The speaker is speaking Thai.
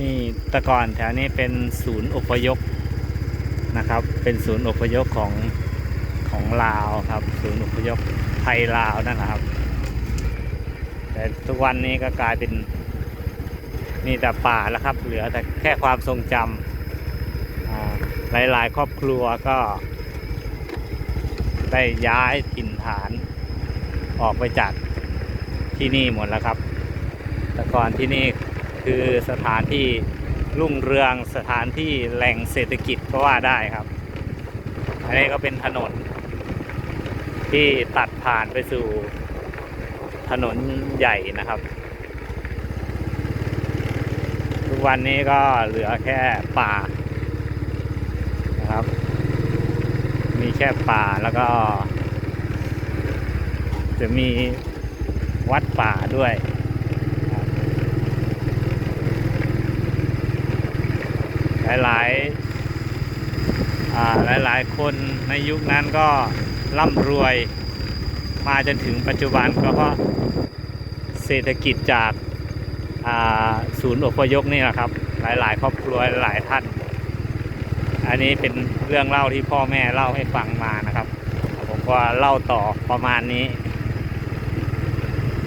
นี่ตะก่อนแถวนี้เป็นศูนย์อพยพนะครับ เป็นศูนย์อพยพของของลาวครับ ศูนย์อพยพไทยลาวนั่นแหละครับ แต่ทุกวันนี้ก็กลายเป็นมีแต่ป่าแล้วครับ เหลือแต่แค่ความทรงจำหลายๆ ครอบครัวก็ ได้ย้ายถิ่นฐานออกไปจากที่นี่หมดแล้วครับ แต่ก่อนที่นี่ คือสถานที่รุ่งเรืองสถานที่แหล่งเศรษฐกิจก็ว่าได้ครับ อันนี้ก็เป็นถนน ที่ตัดผ่านไปสู่ถนนใหญ่นะครับ ทุกวันนี้ก็เหลือแค่ป่านะครับ มีแค่ป่าแล้วก็ จะมีวัดป่าด้วยครับ หลายๆหลายๆคนในยุคนั้นก็ร่ำรวยมาจนถึงปัจจุบันก็เพราะเศรษฐกิจจากศูนย์อพยพนี่แหละครับ หลายๆ ครอบครัวหลายท่าน อันนี้เป็นเรื่องเล่าที่พ่อแม่เล่าให้ฟังมานะครับ ผมก็เล่าต่อประมาณนี้